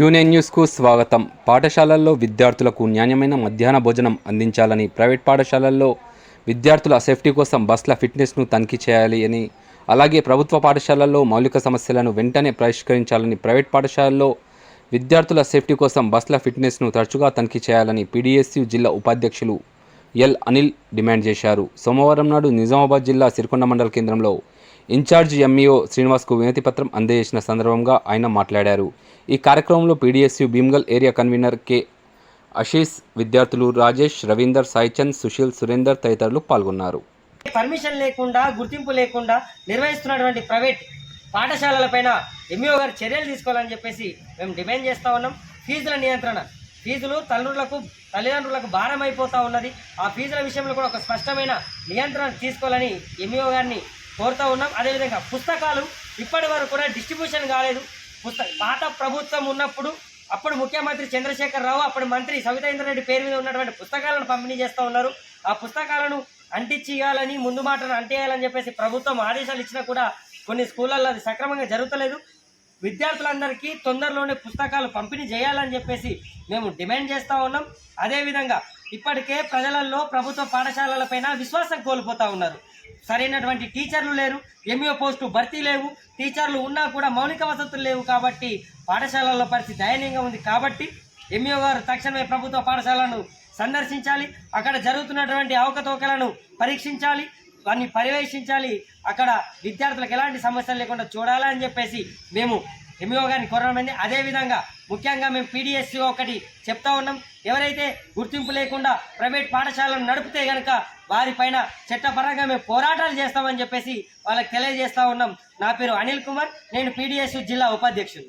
క్యూనే న్యూస్కు స్వాగతం. పాఠశాలల్లో విద్యార్థులకు న్యాయమైన మధ్యాహ్న భోజనం అందించాలని ప్రైవేట్ పాఠశాలల్లో విద్యార్థుల సేఫ్టీ కోసం బస్ల ఫిట్నెస్ను తనిఖీ చేయాలి అని అలాగే ప్రభుత్వ పాఠశాలల్లో మౌలిక సమస్యలను వెంటనే పరిష్కరించాలని ప్రైవేట్ పాఠశాలల్లో విద్యార్థుల సేఫ్టీ కోసం బస్ల ఫిట్నెస్ను తరచుగా తనిఖీ చేయాలని పీడీఎస్యు జిల్లా ఉపాధ్యక్షులు ఎల్ అనిల్ డిమాండ్ చేశారు. సోమవారం నాడు నిజామాబాద్ జిల్లా సిరికొండ మండల కేంద్రంలో ఇన్ఛార్జ్ ఎంఈఓ శ్రీనివాస్కు వినతి పత్రం అందజేసిన సందర్భంగా ఆయన మాట్లాడారు. ఈ కార్యక్రమంలో PDSU Bheemgal area convener K. Ashish విద్యార్థులు రాజేష్ రవీందర్ సాయిచంద్ సుశీల్ సురేందర్ తదితరులు పాల్గొన్నారు. పర్మిషన్ లేకుండా గుర్తింపు లేకుండా నిర్వహిస్తున్నటువంటి ప్రైవేట్ పాఠశాలలపైన ఎంఈఓ గారు చర్యలు తీసుకోవాలని చెప్పేసి మేము డిమాండ్ చేస్తూ ఉన్నాం. ఫీజుల నియంత్రణ. ఫీజులు తల్లులకు తల్లిదండ్రులకు భారం అయిపోతూ ఉన్నది. ఆ ఫీజుల విషయంలో కూడా ఒక స్పష్టమైన నియంత్రణ తీసుకోవాలని ఎంఈఓ గారిని కోరుతూ ఉన్నాం. అదేవిధంగా పుస్తకాలు ఇప్పటి వరకు కూడా డిస్ట్రిబ్యూషన్ కాలేదు. పుస్తక పాత ప్రభుత్వం ఉన్నప్పుడు అప్పుడు ముఖ్యమంత్రి చంద్రశేఖర్ రావు అప్పుడు మంత్రి సవితేంద్ర రెడ్డి పేరు మీద ఉన్నటువంటి పుస్తకాలను పంపిణీ చేస్తూ ఉన్నారు. ఆ పుస్తకాలను అంటించేయాలని ముందు మాటను అంటేయాలని చెప్పేసి ప్రభుత్వం ఆదేశాలు ఇచ్చినా కూడా కొన్ని స్కూళ్ళల్లో అది సక్రమంగా జరుగుతలేదు. విద్యార్థులందరికీ తొందరలోనే పుస్తకాలు పంపిణీ చేయాలని చెప్పేసి మేము డిమాండ్ చేస్తూ ఉన్నాం. అదేవిధంగా ఇప్పటికే ప్రజలలో ప్రభుత్వ పాఠశాలలపైన విశ్వాసం కోల్పోతూ ఉన్నారు. సరైనటువంటి టీచర్లు లేరు ఎంఈఓ పోస్టు భర్తీ లేవు టీచర్లు ఉన్నా కూడా మౌలిక వసతులు లేవు కాబట్టి పాఠశాలల్లో పరిస్థితి దయనీయంగా ఉంది కాబట్టి ఎంఈఓ గారు తక్షణమే ప్రభుత్వ పాఠశాలను సందర్శించాలి అక్కడ జరుగుతున్నటువంటి అవకతవకలను పరీక్షించాలి వారిని పర్యవేక్షించాలి. అక్కడ విద్యార్థులకు ఎలాంటి సమస్యలు లేకుండా చూడాలని చెప్పేసి మేము ఎంఈఓ గారిని కోరడమైంది అదేవిధంగా ముఖ్యంగా మేము పీడిఎస్సీ ఒకటి చెప్తా ఉన్నాం. ఎవరైతే గుర్తింపు లేకుండా ప్రైవేట్ పాఠశాలను నడిపితే కనుక వారిపైన చట్టపరంగా మేము పోరాటాలు చేస్తామని చెప్పేసి వాళ్ళకి తెలియజేస్తా ఉన్నాం. నా పేరు అనిల్ కుమార్. నేను పీడిఎస్ జిల్లా ఉపాధ్యక్షుడు